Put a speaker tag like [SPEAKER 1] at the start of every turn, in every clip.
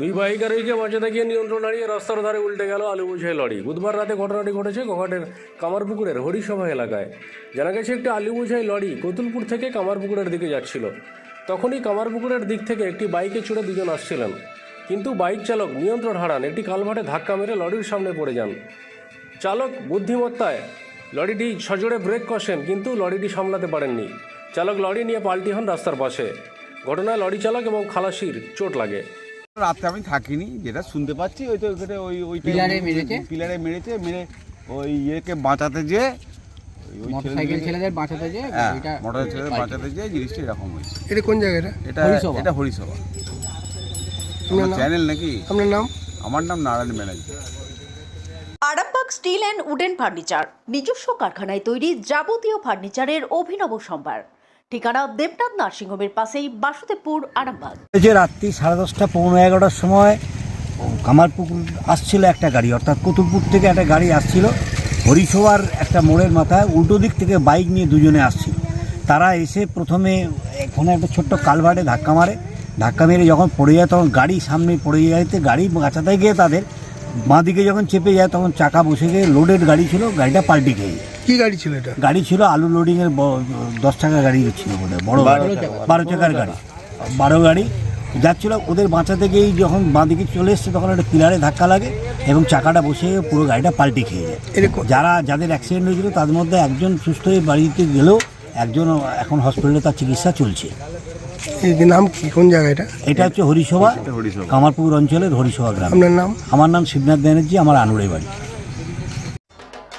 [SPEAKER 1] দুই বাইক আরোহীকে বাঁচাতে গিয়ে নিয়ন্ত্রণ হারিয়ে রাস্তার ধারে উল্টে গেল আলু বোঝাই লরি বুধবার রাতে ঘটনাটি ঘটেছে গোঘাটের কামারপুকুরের হরিসভা এলাকায়। জানা গেছে, একটি আলু বোঝাই লরি কতুলপুর থেকে কামারপুকুরের দিকে যাচ্ছিল। তখনই কামারপুকুরের দিক থেকে একটি বাইকে চড়ে দুজন আসছিলেন। কিন্তু বাইক চালক নিয়ন্ত্রণ হারান। একটি কালভাটে ধাক্কা মেরে লরির সামনে পড়ে যান। চালক বুদ্ধিমত্তায় লরিটি সজোরে ব্রেক কষেন, কিন্তু লরিটি সামলাতে পারেননি। চালক লরি নিয়ে পাল্টি হন রাস্তার পাশে। ঘটনায় লরি চালক এবং খালাসির চোট লাগে।
[SPEAKER 2] রাতে আমি থাকিনি যেটা শুনতে পাচ্ছি ওই তো ওখানে ওই ওই
[SPEAKER 3] পিলারে মেরেছে?
[SPEAKER 2] পিলারে মেরেছে মেরে ওই ইয়েকে বাঁচাতে যে
[SPEAKER 3] মোটরসাইকেল ছেলেদের বাঁচাতে যে
[SPEAKER 2] হ্যাঁ
[SPEAKER 3] এটা
[SPEAKER 2] মোটর ছেলে বাঁচাতে যে জিনিসটা এরকম হয়েছে।
[SPEAKER 4] এটা কোন জায়গাটা
[SPEAKER 2] এটা? এটা হরিসভা।
[SPEAKER 4] আপনার
[SPEAKER 2] চ্যানেল নাকি?
[SPEAKER 4] আপনার নাম?
[SPEAKER 2] আমার নাম Narayan Banerjee.
[SPEAKER 5] Arambag steel and wooden furniture নিজস্ব কারখানায় তৈরি যাবতীয় ফার্নিচারের অভিনব সম্ভার। ঠিকানা দেবনাথ নার্সিংহোমের পাশেই বাসুদেবপুর, আরামবাগ।
[SPEAKER 6] এই যে রাত্রি সাড়ে দশটা, পৌনে এগারোটার সময় কামারপুকুর আসছিল একটা গাড়ি, অর্থাৎ কতুলপুর থেকে একটা গাড়ি আসছিল। হরিশোয়ার একটা মোড়ের মাথায় উল্টো দিক থেকে বাইক নিয়ে দুজনে আসছিল। তারা এসে প্রথমে এখানে একটা ছোট্ট কালভার্টে ধাক্কা মারে। ধাক্কা মেরে যখন পড়ে যায়, তখন গাড়ি সামনে পড়ে যাইতে গাড়ি বাঁচাতে গিয়ে তাদের বাঁ দিকে যখন চেপে যায়, তখন চাকা বসে গিয়ে লোডেড গাড়ি ছিল, গাড়িটা পাল্টি খেয়ে যায়।
[SPEAKER 4] কি গাড়ি ছিল এটা?
[SPEAKER 6] গাড়ি ছিল আলু লোডিংয়ের ব- দশ টাকা গাড়ি ছিল বোধ হয় বড় বারো চাকার গাড়ি। বারো গাড়ি। যাচ্ছিল ওদের বাঁচাতে গিয়েই যখন বাঁদিকে চলে এসছে তখন একটা পিলারে ধাক্কা লাগে এবং চাকাটা বসে পুরো গাড়িটা পাল্টে খেয়ে যায়। যারা যাদের অ্যাক্সিডেন্ট হয়েছিল তাদের মধ্যে একজন সুস্থ হয়ে বাড়িতে গেলেও একজন এখন হসপিটালে তার চিকিৎসা চলছে।
[SPEAKER 4] নাম কি? কোন জায়গা এটা?
[SPEAKER 6] এটা হচ্ছে হরিসভা
[SPEAKER 2] হরিসভা।
[SPEAKER 6] কামারপুর অঞ্চলের হরিসভা গ্রাম।
[SPEAKER 4] আপনার নাম?
[SPEAKER 6] আমার নাম শিবনাথ ব্যানার্জি আমার আনুড়ে বাড়ি।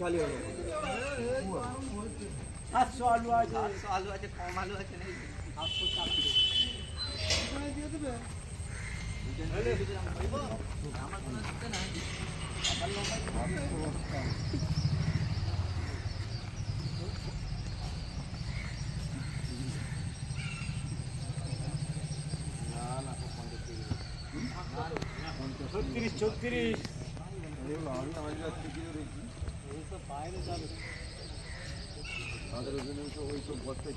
[SPEAKER 7] খালি হলো। সাতশো আছে। সাতশো আছে কম আলু আছে নাকি? সাতশো দিয়ে ছত্রিশ ছত্রিশ। তাদের জন্য ওই তো প্রত্যেক